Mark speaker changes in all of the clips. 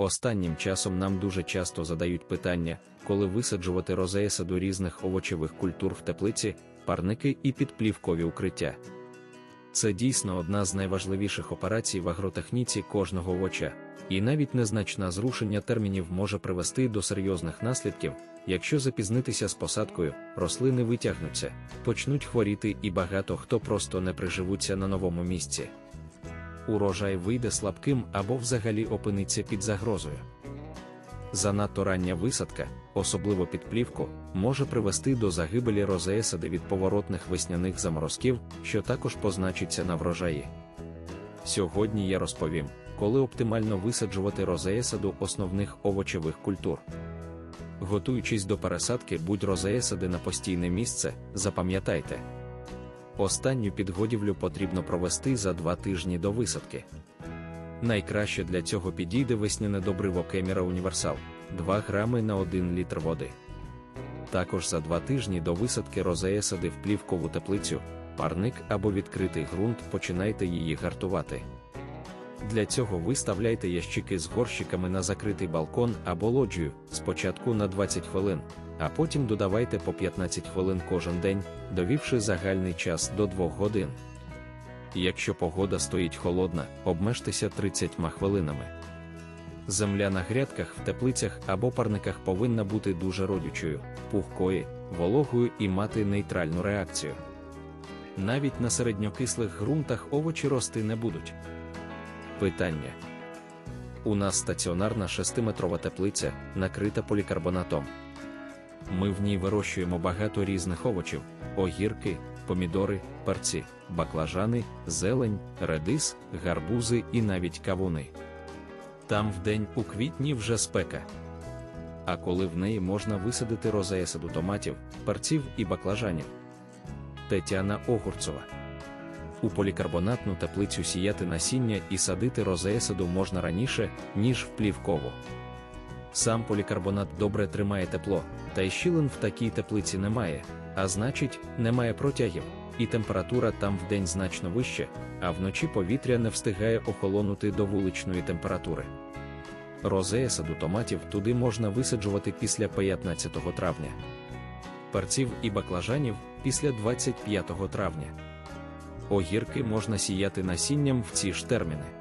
Speaker 1: Останнім часом нам дуже часто задають питання, коли висаджувати розеясаду різних овочевих культур в теплиці, парники і підплівкові укриття. Це дійсно одна з найважливіших операцій в агротехніці кожного овоча, і навіть незначне зрушення термінів може привести до серйозних наслідків, якщо запізнитися з посадкою, рослини витягнуться, почнуть хворіти і багато хто просто не приживуться на новому місці. Урожай вийде слабким або взагалі опиниться під загрозою. Занадто рання висадка, особливо під плівку, може привести до загибелі розеесади від поворотних весняних заморозків, що також позначиться на врожаї. Сьогодні я розповім, коли оптимально висаджувати розеесаду основних овочевих культур. Готуючись до пересадки будь розеесади на постійне місце, запам'ятайте. Останню підгодівлю потрібно провести за два тижні до висадки. Найкраще для цього підійде весняне добриво Кеміра Універсал 2 грами на 1 літр води. Також за два тижні до висадки розея в плівкову теплицю, парник або відкритий ґрунт починайте її гартувати. Для цього виставляйте ящики з горщиками на закритий балкон або лоджію спочатку на 20 хвилин, а потім додавайте по 15 хвилин кожен день, довівши загальний час до 2 годин. Якщо погода стоїть холодна, обмежтеся 30 хвилинами. Земля на грядках в теплицях або парниках повинна бути дуже родючою, пухкою, вологою і мати нейтральну реакцію. Навіть на середньокислих ґрунтах овочі рости не будуть. Питання. У нас стаціонарна 6-метрова теплиця, накрита полікарбонатом. Ми в ній вирощуємо багато різних овочів, огірки, помідори, перці, баклажани, зелень, редис, гарбузи і навіть кавуни. Там вдень у квітні вже спека. А коли в неї можна висадити розеясаду томатів, перців і баклажанів. Тетяна Огурцова. У полікарбонатну теплицю сіяти насіння і садити розеясаду можна раніше, ніж в плівкову. Сам полікарбонат добре тримає тепло, та й щілин в такій теплиці немає, а значить, немає протягів, і температура там вдень значно вища, а вночі повітря не встигає охолонути до вуличної температури. Розея саду томатів туди можна висаджувати після 15 травня, перців і баклажанів після 25 травня. Огірки можна сіяти насінням в ці ж терміни.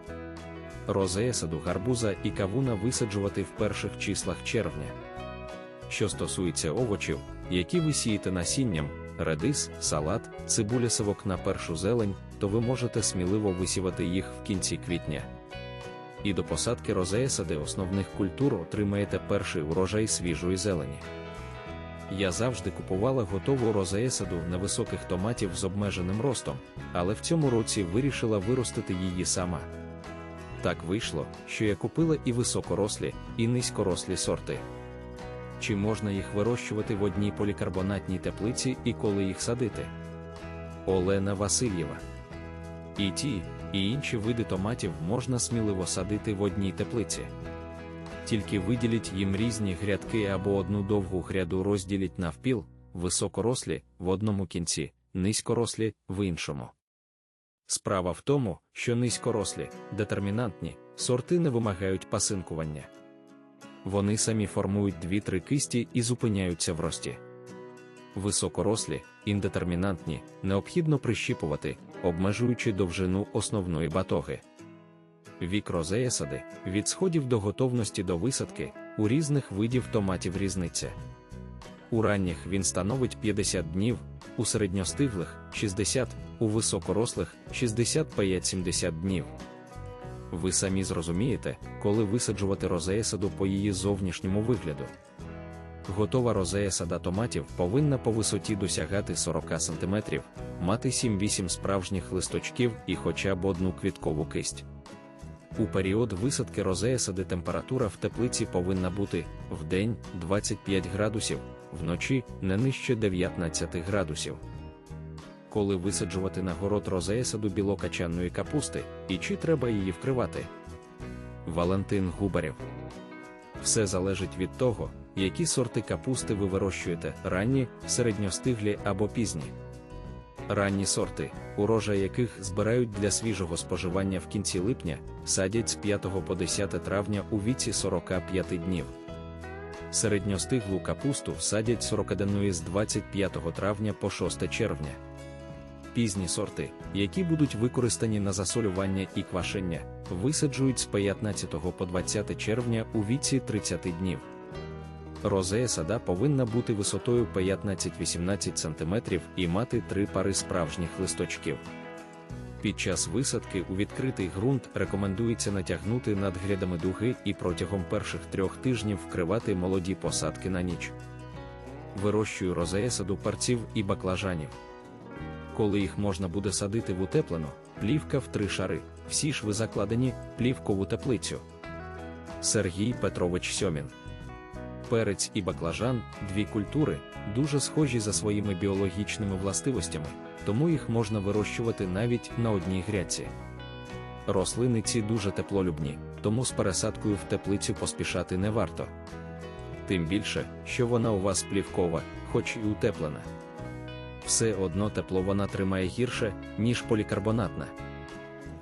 Speaker 1: Розея саду гарбуза і кавуна висаджувати в перших числах червня. Що стосується овочів, які ви сієте насінням, редис, салат, цибуля савок на першу зелень, то ви можете сміливо висівати їх в кінці квітня. І до посадки розея сади основних культур отримаєте перший урожай свіжої зелені. Я завжди купувала готову розеесаду невисоких томатів з обмеженим ростом, але в цьому році вирішила виростити її сама. Так вийшло, що я купила і високорослі, і низькорослі сорти. Чи можна їх вирощувати в одній полікарбонатній теплиці і коли їх садити? Олена Васильєва. І ті, і інші види томатів можна сміливо садити в одній теплиці. Тільки виділіть їм різні грядки або одну довгу гряду розділіть навпіл, високорослі в одному кінці, низькорослі в іншому. Справа в тому, що низькорослі, детермінантні, сорти не вимагають пасинкування. Вони самі формують дві-три кисті і зупиняються в рості. Високорослі, індетермінантні, необхідно прищіпувати, обмежуючи довжину основної батоги. Вік розеясади від сходів до готовності до висадки у різних видів томатів різниця. У ранніх він становить 50 днів, у середньостиглих 60, у високорослих 65-70 днів. Ви самі зрозумієте, коли висаджувати розеясаду по її зовнішньому вигляду. Готова розеясада томатів повинна по висоті досягати 40 см, мати 7-8 справжніх листочків і хоча б одну квіткову кисть. У період висадки розеясади температура в теплиці повинна бути в день 25 градусів, вночі не нижче 19 градусів. Коли висаджувати на город розеясаду білокачанної капусти і чи треба її вкривати? Валентин Губарєв. Все залежить від того, які сорти капусти ви вирощуєте ранні, середньостиглі або пізні. Ранні сорти, урожай яких збирають для свіжого споживання в кінці липня, садять з 5 по 10 травня у віці 45 днів. Середньостиглу капусту садять 40 з 25 травня по 6 червня. Пізні сорти, які будуть використані на засолювання і квашення, висаджують з 15 по 20 червня у віці 30 днів. Розея сада повинна бути висотою 15-18 см і мати три пари справжніх листочків. Під час висадки у відкритий ґрунт рекомендується натягнути над грядами дуги і протягом перших трьох тижнів вкривати молоді посадки на ніч. Вирощую розея саду парців і баклажанів. Коли їх можна буде садити в утеплену, плівка в три шари, всі шви закладені, плівкову теплицю. Сергій Петрович Сьомін перець і баклажан дві культури, дуже схожі за своїми біологічними властивостями, тому їх можна вирощувати навіть на одній грядці. Рослини ці дуже теплолюбні, тому з пересадкою в теплицю поспішати не варто. Тим більше, що вона у вас плівкова, хоч і утеплена. Все одно тепло вона тримає гірше, ніж полікарбонатна.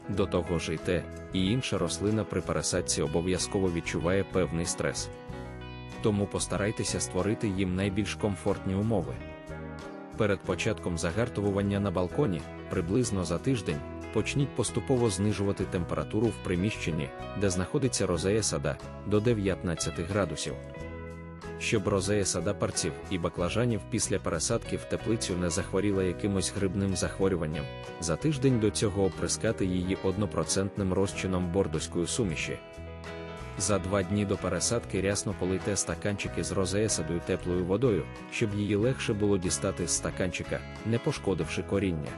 Speaker 1: До того ж і те, і інша рослина при пересадці обов'язково відчуває певний стрес тому постарайтеся створити їм найбільш комфортні умови. Перед початком загартовування на балконі, приблизно за тиждень, почніть поступово знижувати температуру в приміщенні, де знаходиться розея сада, до 19 градусів. Щоб розея сада парців і баклажанів після пересадки в теплицю не захворіла якимось грибним захворюванням, за тиждень до цього оприскати її однопроцентним розчином бордоської суміші. За два дні до пересадки рясно полийте стаканчики з розеесадою теплою водою, щоб її легше було дістати з стаканчика, не пошкодивши коріння.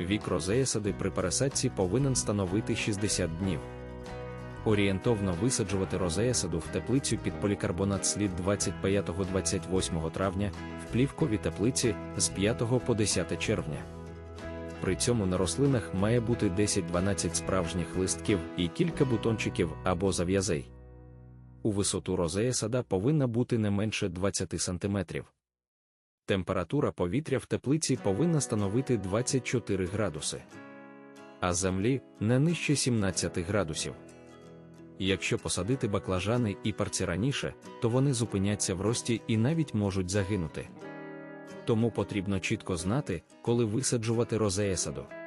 Speaker 1: Вік розеесади при пересадці повинен становити 60 днів. Орієнтовно висаджувати розеесаду в теплицю під полікарбонат слід 25-28 травня, в плівковій теплиці з 5 по 10 червня. При цьому на рослинах має бути 10-12 справжніх листків і кілька бутончиків або зав'язей. У висоту розея сада повинна бути не менше 20 см. Температура повітря в теплиці повинна становити 24 градуси, а землі не нижче 17 градусів. Якщо посадити баклажани і парці раніше, то вони зупиняться в рості і навіть можуть загинути тому потрібно чітко знати, коли висаджувати розея.